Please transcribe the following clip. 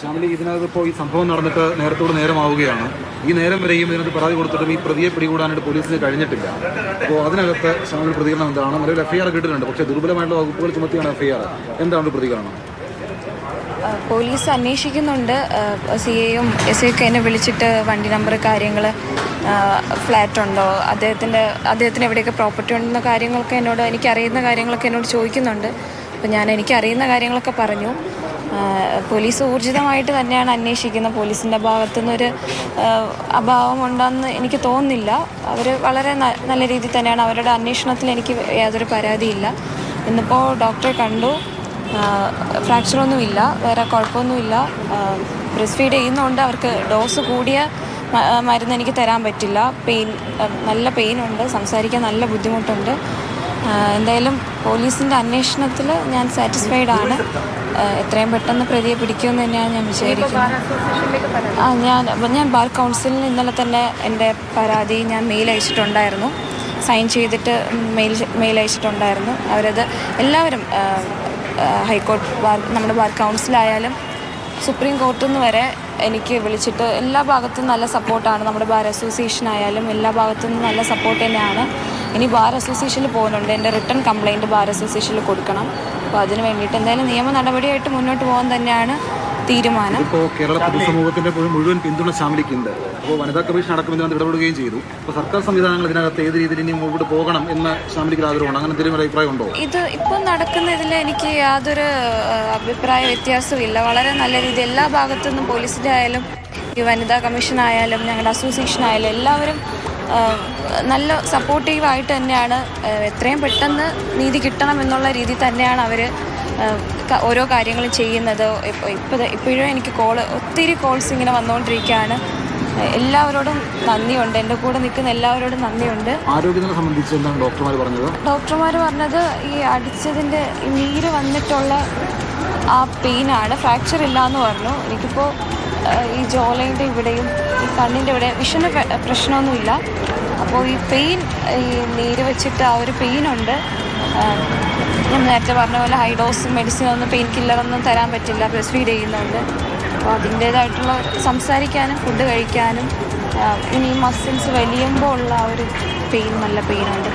ശ്യാമിലി ഇതിനകത്ത് ഇപ്പോൾ ഈ സംഭവം നടന്നിട്ട് നേരത്തോട് നേരമാവുകയാണ്. ഈ നേരം വരെയും ഇതിനകത്ത് പരാതി കൊടുത്തിട്ടും ഈ പ്രതിയെ പിടികൂടാനായിട്ട് പോലീസിന് കഴിഞ്ഞിട്ടില്ല. അപ്പോൾ അതിനകത്ത് ശ്യാമിലി പ്രതികരണം എന്താണ്? നിലവിൽ എഫ്ഐആർ കിട്ടിയിട്ടുണ്ട് പക്ഷേ ദുർബലമായിട്ടുള്ള വകുപ്പുകൾ ചുമത്തിയാണ് എഫ്ഐആർ എന്താണ് പ്രതികരണം? പോലീസ് അന്വേഷിക്കുന്നുണ്ട്. സി എയും എസ് ഐ ഒക്കെ എന്നെ വിളിച്ചിട്ട് വണ്ടി നമ്പർ കാര്യങ്ങൾ ഫ്ലാറ്റ് ഉണ്ടോ? അദ്ദേഹത്തിന്റെ അദ്ദേഹത്തിന് എവിടെയൊക്കെ പ്രോപ്പർട്ടി ഉണ്ടെന്ന കാര്യങ്ങളൊക്കെ എന്നോട് എനിക്കറിയുന്ന കാര്യങ്ങളൊക്കെ എന്നോട് ചോദിക്കുന്നുണ്ട്. അപ്പോൾ ഞാൻ എനിക്കറിയുന്ന കാര്യങ്ങളൊക്കെ പറഞ്ഞു. പോലീസ് ഊർജിതമായിട്ട് തന്നെയാണ് അന്വേഷിക്കുന്നത്. പോലീസിന്റെ ഭാഗത്തുനിന്നൊരു അഭാവം ഉണ്ടെന്ന് എനിക്ക് തോന്നുന്നില്ല. അവർ വളരെ നല്ല രീതിയിൽ തന്നെയാണ് അവരുടെ അന്വേഷണത്തിൽ എനിക്ക് യാതൊരു പരാതിയില്ല. ഇന്നിപ്പോൾ ഡോക്ടറെ കണ്ടു. ഫ്രാക്ചറൊന്നുമില്ല. വേറെ കുഴപ്പമൊന്നുമില്ല. ബ്രസ്റ്റ് ഫീഡ് ചെയ്യുന്നതുകൊണ്ട് അവർക്ക് ഡോസ് കൂടിയ മരുന്ന് എനിക്ക് തരാൻ പറ്റില്ല. പെയിൻ നല്ല പെയിൻ ഉണ്ട് സംസാരിക്കാൻ നല്ല ബുദ്ധിമുട്ടുണ്ട്. എന്തായാലും പോലീസിന്റെ അന്വേഷണത്തിൽ ഞാൻ സാറ്റിസ്ഫൈഡ് ആണ്. എത്രയും പെട്ടെന്ന് പ്രതിയെ പിടിക്കുമെന്ന് തന്നെയാണ് ഞാൻ വിചാരിക്കുന്നത്. ആ ഞാൻ ഞാൻ ബാർ കൗൺസിലിന് ഇന്നലെ തന്നെ എന്റെ പരാതി ഞാൻ മെയിൽ അയച്ചിട്ടുണ്ടായിരുന്നു. സൈൻ ചെയ്തിട്ട് മെയിൽ മെയിൽ അയച്ചിട്ടുണ്ടായിരുന്നു. അവരത് എല്ലാവരും ഹൈക്കോർട്ട് ബാർ നമ്മുടെ ബാർ കൗൺസിലായാലും സുപ്രീം കോർട്ടിൽ നിന്ന് വരെ എനിക്ക് വിളിച്ചിട്ട് എല്ലാ ഭാഗത്തും നല്ല സപ്പോർട്ടാണ്. നമ്മുടെ ബാർ അസോസിയേഷൻ ആയാലും എല്ലാ ഭാഗത്തും നല്ല സപ്പോർട്ട് തന്നെയാണ്. ഇനി ബാർ അസോസിയേഷനിൽ പോകുന്നുണ്ട്. എന്റെ റിട്ടേൺ കംപ്ലയിന്റ് ബാർ അസോസിയേഷനിൽ കൊടുക്കണം. അപ്പോൾ അതിന് വേണ്ടിയിട്ട് എന്തായാലും നിയമ നടപടിയായിട്ട് മുന്നോട്ട് പോകാൻ തന്നെയാണ് തീരുമാനം. ഇപ്പോൾ കേരള പൊതുസമൂഹത്തിന്റെ മുഴു- മുഴുവൻ പിന്തുണ ശ്യാമിലിക്കുണ്ട് അപ്പോൾ വനിതാ കമ്മീഷൻ അടക്കം ഇതിനകത്ത് ഇടപെടുകയും ചെയ്തു. അപ്പോൾ സർക്കാർ സംവിധാനങ്ങൾ ഇതിനകത്ത് ഏത് രീതിയിൽ ഇനി മുമ്പോട്ട് പോകണം എന്ന് ശ്യാമിലിക്ക് ആഗ്രഹമാണ് അങ്ങനെ എന്തെങ്കിലും അഭിപ്രായം ഉണ്ടോ? ഇത് ഇപ്പോൾ നടക്കുന്നതിൽ എനിക്ക് യാതൊരു അഭിപ്രായ വ്യത്യാസവും ഇല്ല. വളരെ നല്ല രീതി എല്ലാ ഭാഗത്തു നിന്നും പോലീസിന്റെ ആയാലും ഈ വനിതാ കമ്മീഷൻ ആയാലും ഞങ്ങളുടെ അസോസിയേഷൻ ആയാലും എല്ലാവരും നല്ല സപ്പോർട്ടീവായിട്ട് തന്നെയാണ്. എത്രയും പെട്ടെന്ന് നീതി കിട്ടണം എന്നുള്ള രീതി തന്നെയാണ് അവർ ഓരോ കാര്യങ്ങളും ചെയ്യുന്നത്. ഇപ്പോൾ ഇപ്പോൾ ഇപ്പോഴും എനിക്ക് കോൾ ഒത്തിരി കോൾസ് ഇങ്ങനെ വന്നുകൊണ്ടിരിക്കുകയാണ് എല്ലാവരോടും നന്ദിയുണ്ട്. എന്റെ കൂടെ നിൽക്കുന്ന എല്ലാവരോടും നന്ദിയുണ്ട്. ആരോഗ്യത്തിനെ സംബന്ധിച്ച് എന്താണ് ഡോക്ടർമാർ പറഞ്ഞത്? ഡോക്ടർമാർ പറഞ്ഞത് ഈ അടിച്ചതിന്റെ നീര് വന്നിട്ടുള്ള ആ പെയിനാണ് ഫ്രാക്ചർ ഇല്ല എന്ന് പറഞ്ഞു. എനിക്കിപ്പോൾ ഈ ജോലയുടെ ഇവിടെയും ഈ കണ്ണിന്റെ ഇവിടെ വിഷന് പ്ര- പ്രശ്നമൊന്നുമില്ല. അപ്പോൾ ഈ പെയിൻ ഈ നീര് വെച്ചിട്ട് ആ ഒരു പെയിനുണ്ട് ഞാൻ നേരത്തെ പറഞ്ഞ പോലെ ഹൈ ഡോസ് മെഡിസിൻ ഒന്നും പെയിൻ കില്ലറൊന്നും തരാൻ പറ്റില്ല ബ്രസ്റ്റ് ഫീഡ് ചെയ്യുന്നുണ്ട്. അപ്പോൾ അതിന്റേതായിട്ടുള്ള സംസാരിക്കാനും ഫുഡ് കഴിക്കാനും ഇനി മസിൽസ് വലിയുമ്പോൾ ഉള്ള ആ ഒരു പെയിൻ നല്ല പെയിനുണ്ട്